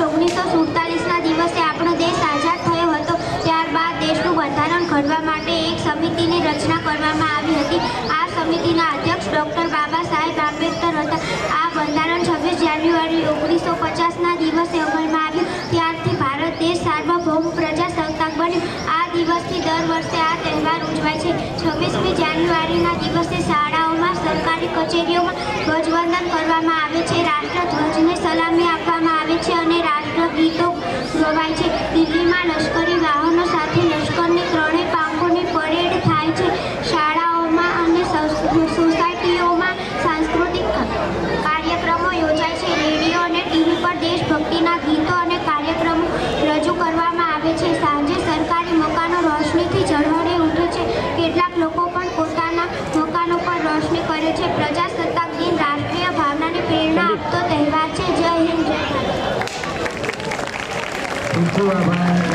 ઓગણીસો સુડતાલીસના દિવસે આપણો દેશ આઝાદ થયો હતો. ત્યારબાદ દેશનું બંધારણ ઘડવા માટે એક સમિતિની રચના કરવામાં આવી હતી. આ સમિતિના અધ્યક્ષ ડૉક્ટર બાબા સાહેબ આંબેડકર હતા. આ બંધારણ છવ્વીસ જાન્યુઆરી ઓગણીસો પચાસના દિવસે અમલમાં આવ્યું. ત્યારથી ભારત દેશ સાર્વભૌમ પ્રજાસત્તાક બન્યું. આ દિવસથી દર વર્ષે આ તહેવાર ઉજવાય છે. છવ્વીસમી જાન્યુઆરીના દિવસે શાળાઓમાં સરકારી કચેરીઓમાં ધ્વજવંદન કરવામાં આવે છે. રાષ્ટ્ર ધ્વજને સલામી સોસાયટીઓમાં સાંસ્કૃતિક કાર્યક્રમો યોજાય છે. રેડિયો અને ટીવી પર દેશભક્તિના ગીતો અને કાર્યક્રમો રજૂ કરવામાં આવે છે. સાંજે સરકારી મકાનો રોશનીથી ઝળહળી ઉઠે છે. કેટલાક લોકો પણ પોતાના મકાનો પર રોશની કરે છે. પ્રજાસત્તાક દિન રાષ્ટ્રીય ભાવનાની પ્રેરણા આપતો તહેવાર છે. જય હિન્દ, જય ભારત.